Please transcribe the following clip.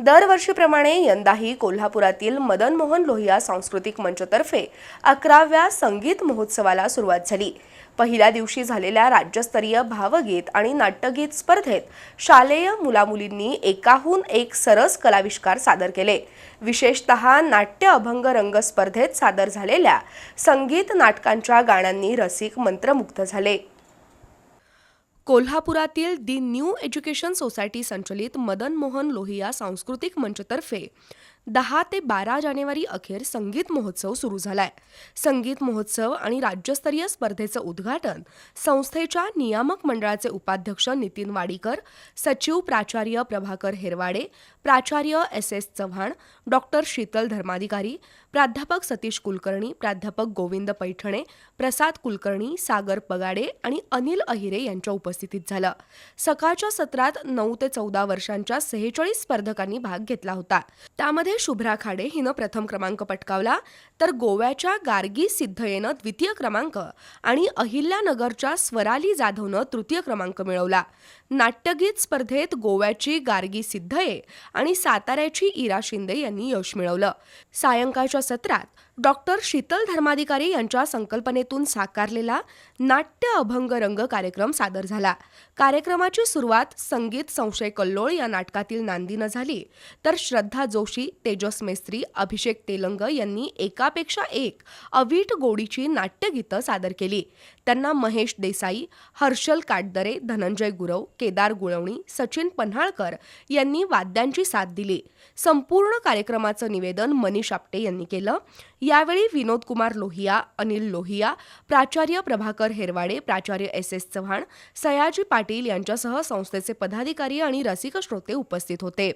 दरवर्षीप्रमाणे यंदाही कोल्हापुरातील मदन मोहन लोहिया सांस्कृतिक मंचतर्फे अकराव्या संगीत महोत्सवाला सुरुवात झाली. पहिल्या दिवशी झालेल्या राज्यस्तरीय भावगीत आणि नाट्यगीत स्पर्धेत शालेय मुलामुलींनी एकाहून एक सरस कलाविष्कार सादर केले. विशेषतः नाट्य अभंग रंग स्पर्धेत सादर झालेल्या संगीत नाटकांच्या गाण्यांनी रसिक मंत्रमुग्ध झाले. कोल्हापुरातील दी न्यू एज्युकेशन सोसायटी संचलित मदन मोहन लोहिया सांस्कृतिक मंचतर्फे. दहा ते बारा जानेवारी अखेर संगीत महोत्सव सुरू झालाय. संगीत महोत्सव आणि राज्यस्तरीय स्पर्धेचं उद्घाटन संस्थेच्या नियामक मंडळाचे उपाध्यक्ष नितीन वाडीकर सचिव प्राचार्य प्रभाकर हेरवाडे प्राचार्य S S Chavan doctor Sheetal Dharmadhikari प्राध्यापक सतीश कुलकर्णी प्राध्यापक गोविंद पैठणे प्रसाद कुलकर्णी सागर पगाडे आणि अनिल अहिरे यांच्या उपस्थितीत झालं. सकाळच्या सत्रात नऊ ते चौदा वर्षांच्या सेहेचाळीस स्पर्धकांनी भाग घेतला होता. त्यामध्ये शुभ्रा खाडे हिनं प्रथम क्रमांक पटकावला तर गोव्याच्या गार्गी सिद्धयेनं द्वितीय क्रमांक आणि अहिल्यानगरच्या स्वराली जाधवनं तृतीय क्रमांक मिळवला. नाट्यगीत स्पर्धेत गोव्याची गार्गी सिद्धये आणि साताऱ्याची इरा शिंदे यांनी यश मिळवलं. सायंकाळच्या सत्रात डॉक्टर शीतल धर्माधिकारी यांच्या संकल्पनेतून साकारलेला नाट्य अभंग रंग कार्यक्रम सादर झाला. कार्यक्रमाची सुरुवात संगीत संशय कल्लोळ या नाटकातील नांदीनं झाली. तर श्रद्धा जोशी तेजस मेस्त्री अभिषेक तेलंग यांनी एकापेक्षा एक अवीट गोडीची नाट्यगीतं सादर केली. त्यांना महेश देसाई हर्षल काटदरे धनंजय गुरव केदार गुळवणी सचिन पन्हाळकर यांनी वाद्यांची साथ दिली. संपूर्ण कार्यक्रमाचं निवेदन मनीष आपटे यांनी केलं. यावेळी विनोद कुमार लोहिया अनिल लोहिया प्राचार्य प्रभाकर हेरवाडे प्राचार्य एस एस चव्हाण सयाजी पाटील यांच्यासह संस्थेचे पदाधिकारी आणि रसिक श्रोते उपस्थित होते.